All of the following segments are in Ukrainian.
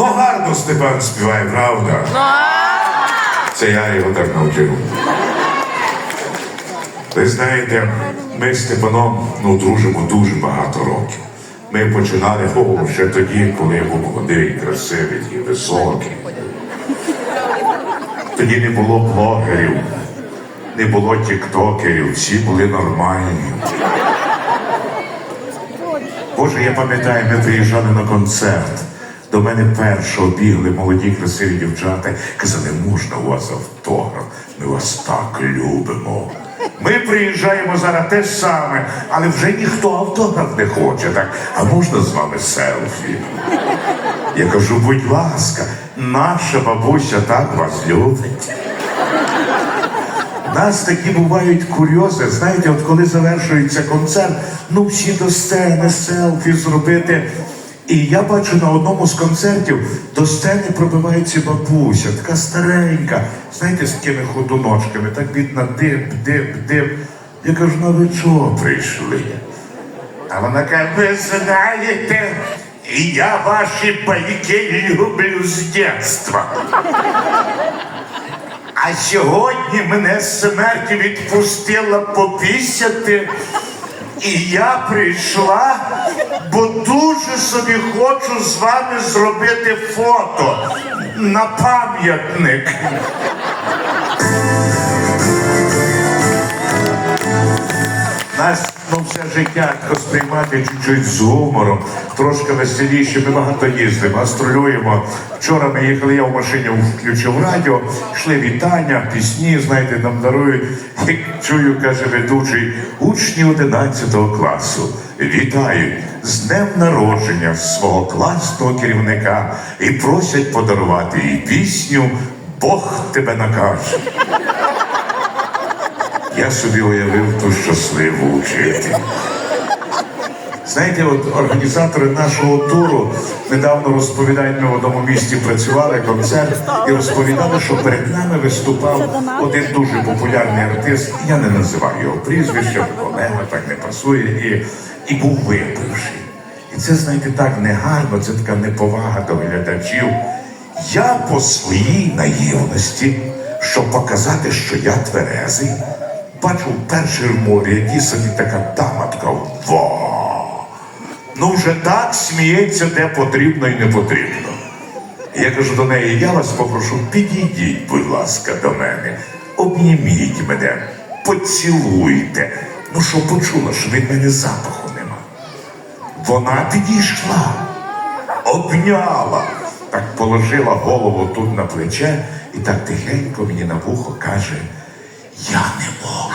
Ну гарно Степан співає, правда? Це я його так навчив. Ви знаєте, ми з Степаном ну, дружимо дуже багато років. Ми починали о, ще тоді, коли я був молодий, красивий і високий. Тоді не було блогерів, не було тіктокерів, всі були нормальні. Боже, я пам'ятаю, ми приїжджали на концерт. До мене першого бігли молоді красиві дівчата. Казали, можна у вас автограф? Ми вас так любимо. Ми приїжджаємо зараз те саме, але вже ніхто автограф не хоче. Так, а можна з вами селфі? Я кажу, будь ласка, наша бабуся так вас любить. Нас такі бувають курйози. Знаєте, от коли завершується концерт, ну всі до сцени селфі зробити. І я бачу на одному з концертів до сцени пробивається бабуся, така старенька, знаєте, з такими ходуночками, так бідна, дип, дип, дип. Я кажу, ну ви чого прийшли? А вона каже, ви знаєте, я ваші байки люблю з дитинства. А сьогодні мене з смерті відпустила попісяти. І я прийшла, бо дуже собі хочу з вами зробити фото на пам'ятник. Нас все життя сприймати чуть-чуть з гумором, трошки веселіше. Ми багато їздимо, гастролюємо. Вчора ми їхали, я в машині включив радіо, йшли вітання, пісні, знаєте, нам дарують. І чую, каже ведучий, учні 11 класу вітають з днем народження свого класного керівника і просять подарувати їй пісню Бог тебе накаже. Я собі уявив ту щасливу учитель. Знаєте, от організатори нашого туру недавно розповідають, ми в одному місті працювали концерт і розповідали, що перед нами виступав один дуже популярний артист. Я не називаю його прізвище, колега так не пасує, і, і був випивший. І це, знаєте, так негарно, це така неповага до глядачів. Я по своїй наївності, щоб показати, що я тверезий, бачу вперше в морі, які собі така дама така ва. Ну вже так сміється, де потрібно і не потрібно. Я кажу до неї, я вас попрошу, підійдіть, будь ласка, до мене, обніміть мене, поцілуйте. Ну, що почула, що від мене запаху нема. Вона підійшла, обняла, так положила голову тут на плече і так тихенько мені на вухо каже, я не можу.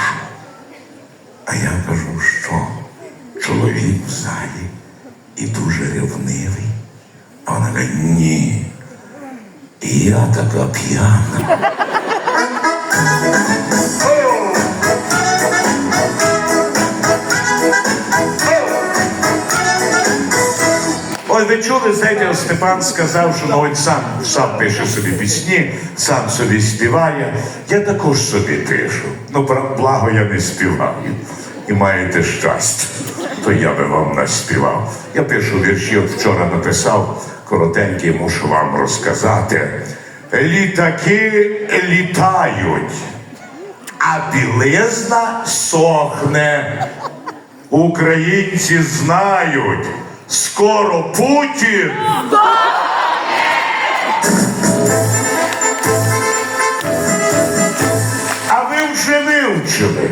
А я кажу, що чоловік в залі і дуже рівнивий. А вона каже, ні. І я така п'яна. Ой, ви чули, знаєте, Степан сказав, що от сам, сам пише собі пісні, сам собі співає. Я також собі пишу. Ну, благо я не співаю. І маєте щастя, то я би вам наспівав. Я пишу вірші, от вчора написав коротенький, мушу вам розказати. Літаки літають, а білизна сохне. Українці знають, скоро Путін. А ви вже вивчили.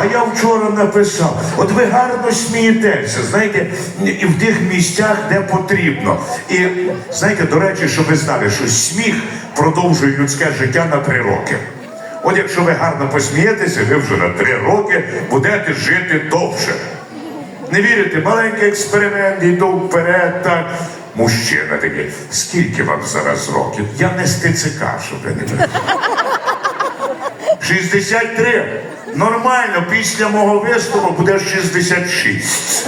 А я вчора написав. От ви гарно смієтеся, знаєте, і в тих місцях, де потрібно. І знаєте, до речі, щоб ви знали, що сміх продовжує людське життя на три роки. От якщо ви гарно посмієтеся, ви вже на три роки будете жити довше. Не вірите, маленький експеримент, йду вперед, так. Мужчина такий, скільки вам зараз років? Я не з ТЦК, щоб ви не ви. 63. Нормально, після мого виступу буде 66.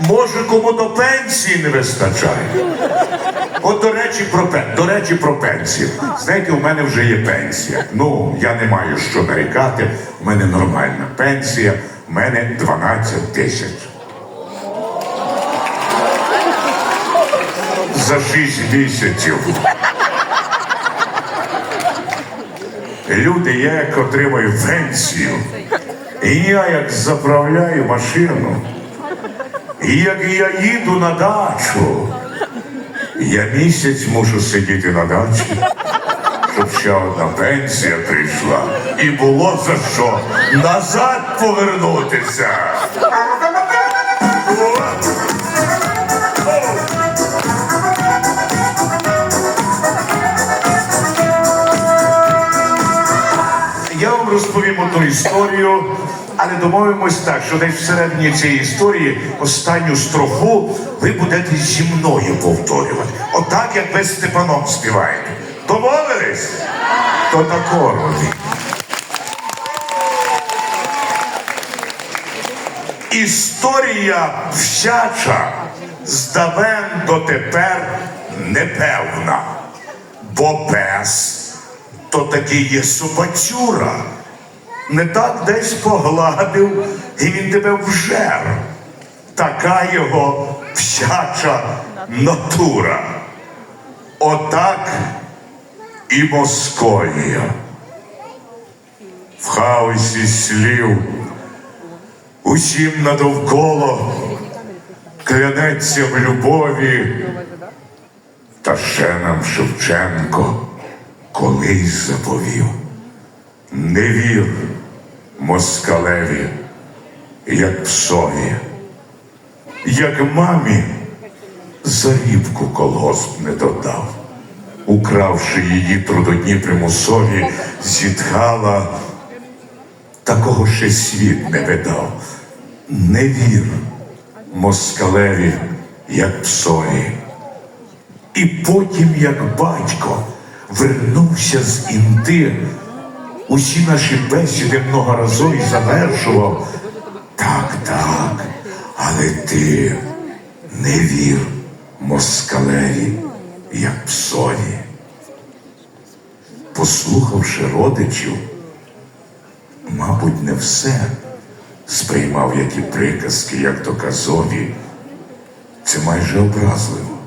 Може, кому до пенсії не вистачає? От до речі, про до речі, про пенсію. Знаєте, у мене вже є пенсія. Ну, я не маю що нарікати. У мене нормальна пенсія. Мене 12 тисяч. за шість місяців. Люди, я як отримаю пенсію, і я як заправляю машину, і як я їду на дачу, я місяць мушу сидіти на дачі, щоб ще одна пенсія прийшла. І було за що назад повернутися. Я вам розповім одну історію, але домовимось так, що десь всередині цієї історії останню строфу ви будете зі мною повторювати. Отак, як ви Степаном співаєте. Домовились? То такого. Історія всяча здавен дотепер непевна, бо пес то такий є собацюра. Не так десь погладив, і він тебе вжер. Така його всяча натура. Отак і Московія. В хаосі слів усім надовколо клянеться в любові, та ще нам Шевченко колись заповів. Не вір москалеві, як псові, як мамі зарібку колгосп не додав, укравши її трудодні примусові, зітхала, такого ще світ не видав. Не вір москалеві, як псові. І потім, як батько, вернувся з інти, усі наші бесіди многоразові завершував. Так, так, але ти не вір москалеві, як псові. Послухавши родичів, мабуть, не все сприймав, як і приказки, як то казові. Це майже образливо.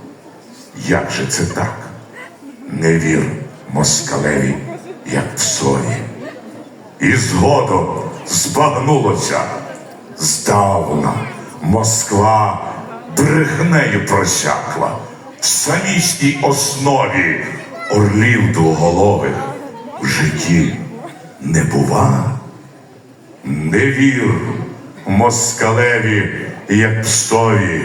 Як же це так? Не вір москалеві, як псові. І згодом збагнулося здавна Москва брехнею просякла самісній основі орлів двоголових в житті не бува. Не вір москалеві, як псові.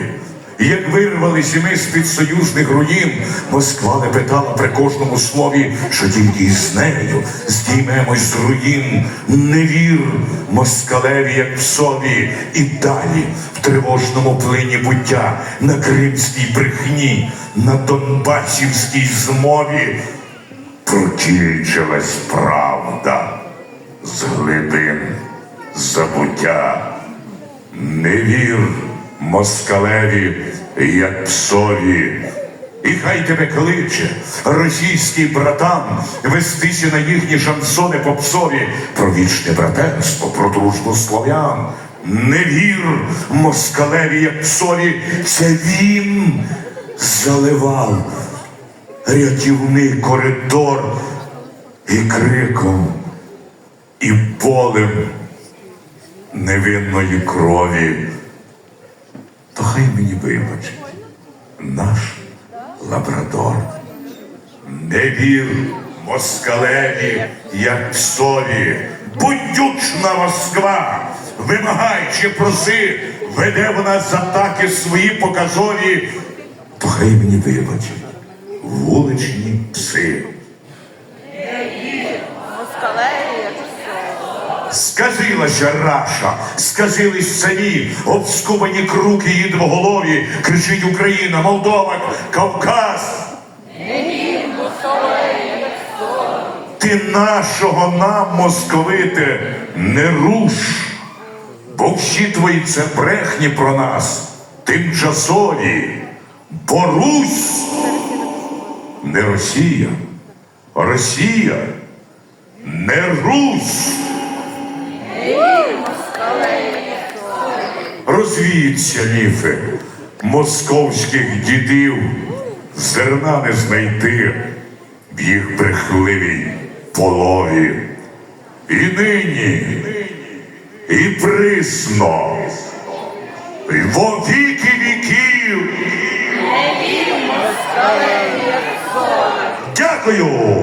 Як вирвалися ми з-під союзних руїн, Москва не питала при кожному слові, що тільки із нею здіймемось з руїн. Не вір москалеві, як псові, і далі в тривожному плині буття, на кримській брехні, на Донбасівській змові прокільчилась правда з глибин забуття. Не вір москалеві, як псові. І хай тебе кличе російський братан вестися на їхні шансони попсові про вічне братерство, про дружбу слов'ян. Не вір москалеві, як псові, це він заливав рятівний коридор і криком, і болем невинної крові. Хай мені вибачить наш лабрадор. Не вір москалеві, як псові, будючна Москва, вимагай чи проси, веде вона з атаки свої показові, то хай мені вибачить вуличні пси. Москалеї, як все. Сказилася Раша, сказились самі, обскубані круки її двоголові, кричить Україна, Молдова, Кавказ. Ти нашого нам, московите, не руш, бо всі твої це брехні про нас, тимчасові, бо Русь не Росія, Росія не Русь. Розвіються міфи московських дідів зерна не знайти в їх брехливій полові. І нині, і присно, і во віки віків. Дякую!